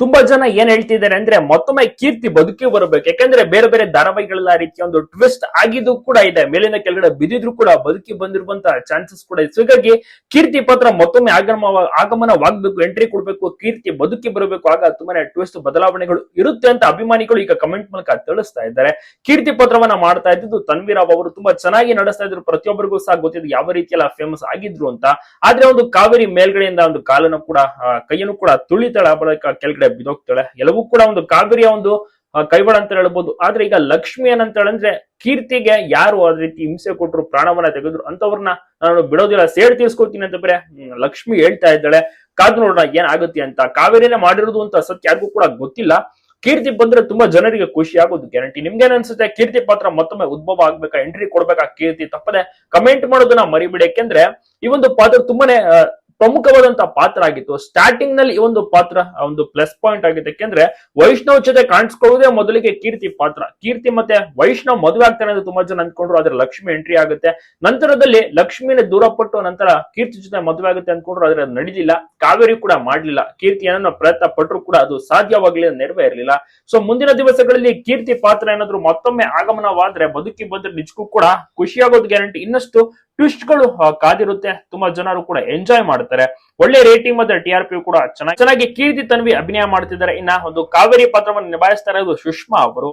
ತುಂಬಾ ಜನ ಏನ್ ಹೇಳ್ತಿದ್ದಾರೆ ಅಂದ್ರೆ ಮತ್ತೊಮ್ಮೆ ಕೀರ್ತಿ ಬದುಕಿ ಬರಬೇಕು. ಯಾಕಂದ್ರೆ ಬೇರೆ ಬೇರೆ ಧಾರಾವಾಹಿಗಳ ರೀತಿಯ ಒಂದು ಟ್ವಿಸ್ಟ್ ಆಗಿದ್ದು ಕೂಡ ಇದೆ. ಮೇಲಿನ ಕೆಳಗಡೆ ಬಿದ್ದಿದ್ರು ಕೂಡ ಬದುಕಿ ಬಂದಿರುವಂತಹ ಚಾನ್ಸಸ್ ಕೂಡ ಇದೆ. ಹಾಗಾಗಿ ಕೀರ್ತಿ ಪಾತ್ರ ಮತ್ತೊಮ್ಮೆ ಆಗಮ ಆಗಮನವಾಗಬೇಕು ಎಂಟ್ರಿ ಕೊಡಬೇಕು, ಕೀರ್ತಿ ಬದುಕಿ ಬರಬೇಕು. ಆಗ ತುಂಬಾನೇ ಟ್ವಿಸ್ಟ್ ಬದಲಾವಣೆಗಳು ಇರುತ್ತೆ ಅಂತ ಅಭಿಮಾನಿಗಳು ಈಗ ಕಮೆಂಟ್ ಮೂಲಕ ತಿಳಿಸ್ತಾ ಇದ್ದಾರೆ. ಕೀರ್ತಿ ಪತ್ರವನ್ನ ಮಾಡ್ತಾ ಇದ್ದು ತನ್ವೀರಾವ್ ಅವರು ತುಂಬಾ ಚೆನ್ನಾಗಿ ನಡೆಸ್ತಾ ಇದ್ರು. ಪ್ರತಿಯೊಬ್ಬರಿಗೂ ಸಹ ಗೊತ್ತಿದ್ದು ಯಾವ ರೀತಿಯೆಲ್ಲ ಫೇಮಸ್ ಆಗಿದ್ರು ಅಂತ. ಆದ್ರೆ ಒಂದು ಕಾವೇರಿ ಮೇಲ್ಗಡೆಯಿಂದ ಒಂದು ಕಾಲನ್ನು ಕೂಡ ಕೈಯನ್ನು ಕೂಡ ತುಳಿತಾಳ ಬಳಿಕ ಕೆಳಗಡೆ ಬಿದೋಗ್ತಾಳೆ ಎಲ್ಲವೂ ಕೂಡ ಒಂದು ಕಾವೇರಿಯ ಒಂದು ಕೈಬಳ ಅಂತ ಹೇಳ್ಬೋದು. ಆದ್ರೆ ಈಗ ಲಕ್ಷ್ಮಿ ಏನಂತ ಹೇಳಂದ್ರೆ ಕೀರ್ತಿಗೆ ಯಾರು ಅದ ರೀತಿ ಹಿಂಸೆ ಕೊಟ್ಟರು ಪ್ರಾಣವನ್ನ ತೆಗೆದ್ರು ಅಂತವ್ರನ್ನ ನಾನು ಬಿಡೋದಿಲ್ಲ. ಸೇಡ್ ತೀರ್ಸ್ಕೊತೀನಿ ಅಂತ ಬೇರೆ ಲಕ್ಷ್ಮಿ ಹೇಳ್ತಾ ಇದ್ದಾಳೆ. ಕಾದು ನೋಡೋಣ ಏನ್ ಆಗುತ್ತೆ ಅಂತ. ಕಾವೇರಿನೇ ಮಾಡಿರೋದು ಅಂತ ಸತ್ಯ ಯಾರಿಗೂ ಕೂಡ ಗೊತ್ತಿಲ್ಲ. ಕೀರ್ತಿ ಬಂದ್ರೆ ತುಂಬಾ ಜನರಿಗೆ ಖುಷಿ ಆಗೋದು ಗ್ಯಾರಂಟಿ ನಿಮ್ಗೆ ಅನ್ಸುತ್ತೆ? ಕೀರ್ತಿ ಪಾತ್ರ ಮತ್ತೊಮ್ಮೆ ಉದ್ಭವ ಆಗ್ಬೇಕಾ? ಎಂಟ್ರಿ ಕೊಡ್ಬೇಕಾ? ಕೀರ್ತಿ ತಪ್ಪದೆ ಕಮೆಂಟ್ ಮಾಡೋದನ್ನ ಮರಿಬಿಡಿ. ಯಾಕೆಂದ್ರೆ ಈ ಒಂದು ಪಾತ್ರ ತುಂಬಾನೇ ಪ್ರಮುಖವಾದಂತಹ ಪಾತ್ರ ಆಗಿತ್ತು. ಸ್ಟಾರ್ಟಿಂಗ್ನಲ್ಲಿ ಈ ಒಂದು ಪಾತ್ರ ಒಂದು ಪ್ಲಸ್ ಪಾಯಿಂಟ್ ಆಗಿತ್ತು. ಯಾಕೆಂದ್ರೆ ವೈಷ್ಣವ್ ಜೊತೆ ಕಾಣಿಸ್ಕೊಳ್ಳೋದೇ ಮೊದಲಿಗೆ ಕೀರ್ತಿ ಪಾತ್ರ. ಕೀರ್ತಿ ಮತ್ತೆ ವೈಷ್ಣವ್ ಮದುವೆ ಆಗ್ತಾನೆ ಅಂತ ತುಂಬಾ ಜನ ಅನ್ಕೊಂಡ್ರು ಆದ್ರೆ ಲಕ್ಷ್ಮಿ ಎಂಟ್ರಿ ಆಗುತ್ತೆ. ನಂತರದಲ್ಲಿ ಲಕ್ಷ್ಮಿನ ದೂರಪಟ್ಟು ನಂತರ ಕೀರ್ತಿ ಜೊತೆ ಮದುವೆ ಆಗುತ್ತೆ ಅನ್ಕೊಂಡ್ರು ಆದ್ರೆ ನಡೀಲಿಲ್ಲ. ಕಾವೇರಿ ಕೂಡ ಮಾಡ್ಲಿಲ್ಲ. ಕೀರ್ತಿ ಏನನ್ನ ಪ್ರಯತ್ನ ಪಟ್ಟರು ಕೂಡ ಅದು ಸಾಧ್ಯವಾಗಲಿ ನೆರವೇ ಇರಲಿಲ್ಲ. ಸೊ ಮುಂದಿನ ದಿವಸಗಳಲ್ಲಿ ಕೀರ್ತಿ ಪಾತ್ರ ಏನಾದ್ರು ಮತ್ತೊಮ್ಮೆ ಆಗಮನವಾದ್ರೆ ಬದುಕಿ ಬಂದ್ರೆ ನಿಜಕ್ಕೂ ಕೂಡ ಖುಷಿಯಾಗೋದು ಗ್ಯಾರಂಟಿ ಇನ್ನಷ್ಟು ಟ್ವಿಸ್ಟ್ಗಳು ಕಾದಿರುತ್ತೆ. ತುಂಬಾ ಜನರು ಕೂಡ ಎಂಜಾಯ್ ಮಾಡ್ತಾರೆ. ಒಳ್ಳೆ ರೇಟಿಂಗ್ ಮತ್ತೆ ಟಿ ಆರ್ ಪಿ ಕೂಡ ಚೆನ್ನಾಗಿ ಚೆನ್ನಾಗಿ ಕೀರ್ತಿ ತನ್ವಿ ಅಭಿನಯ ಮಾಡ್ತಿದ್ದಾರೆ. ಇನ್ನ ಒಂದು ಕಾವೇರಿ ಪಾತ್ರವನ್ನು ನಿಭಾಯಿಸ್ತಾರೆ ಇರೋದು ಸುಷ್ಮಾ ಅವರು.